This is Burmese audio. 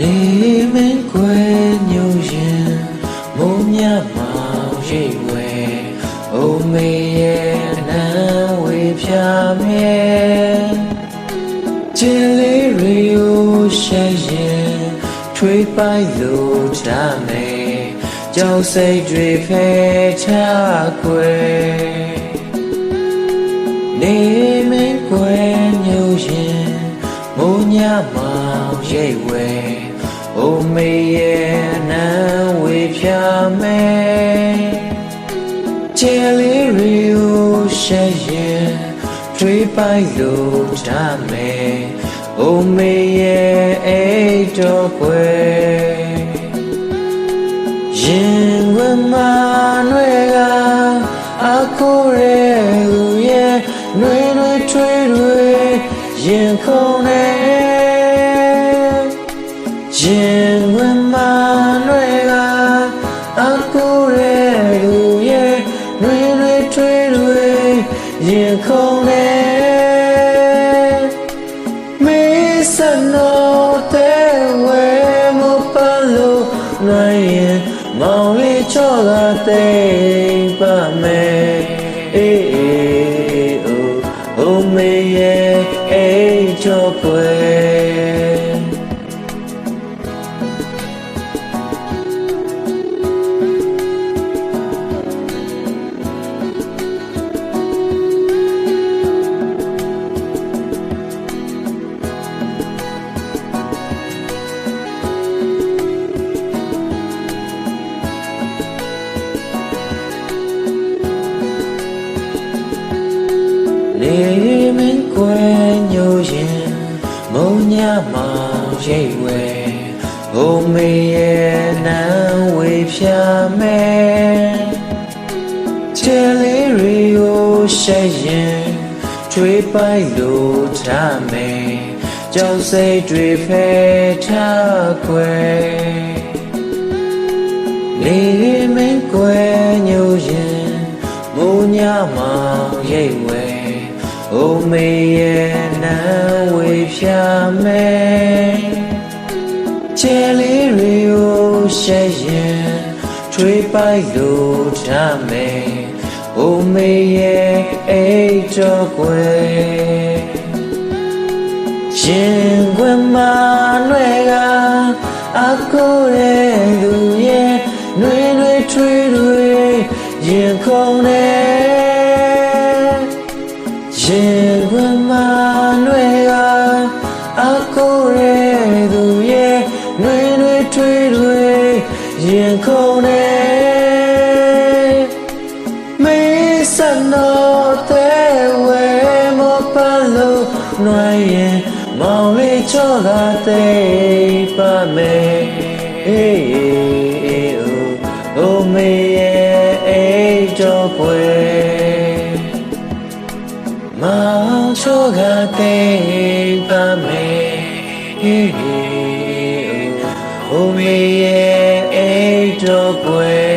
လေမင်းခွဲညုံရင်မိုးမြမောင်ရိတ်ဝဲအုံမေရဲ့နန်းဝေဖြာမဲကျင်လေးရီယိုရှဲရင်ထွေးပိုက်လို့ချမဲကြောက်စိတ်တွေဖဲချခွဲနေမင်းခွဲညုံရင်မိုးညမောင်ရိတ်ဝဲ မေရဲ့နန်းဝေဖြာမယ်ကျယ်လေးရီကိုရှက်ရင်ထွေးပိုက်လို့ချမယ်အိုမေရဲ့အိတ်တော်ကွယ်ရင်ဝင်မနွေကအကိုရဲလူရဲ့နွေနွေထွေးတွေရင်ခုန်နေ ရင်ခုန်နေမေစနောတဲ့ဝဲမပလို့နိုင်ရင်မောင်လေးချော့ကတိမ်ပါမယ်အေးအေးအိုအိုမေရဲ့အိမ်ချော့ွယ် လေမင်းကွယ်ညိုရင်မုံညမောင်ရိတ်ဝဲဘုံမေရဲ့နန်းဝေဖြာမယ်ချဲလေးရီကိုရှက်ရင်ထွေးပိုက်လို့ထားမယ်ကြောက်စိတ်တွေဖယ်ထားခွဲလေမင်းကွယ်ညိုရင်မုံညမောင်ရိတ်ဝဲ အိုမေရဲ့နန်းဝေဖြာမယ်ချဲလေးတွေကိုရှက်ရင်ထွေးပိုက်လို့ထားမယ်အိုမေရဲ့အိတ်တော်ကွယ်ရှင်ခွင်မနွယ်က ရင်ခွင်မနွေကအကိုရဲသူရဲ့နွေနွေထွေးတွေရင်ခုန်နေမေစနောတဲ့ဝဲမပလို့နွေရင်မောင်လေးချောကတဲ့ပါမ မောင်ချိုကတိမ်ပါမေဟေးဟေးအိုမေရဲ့အိတ်တော်ကွယ်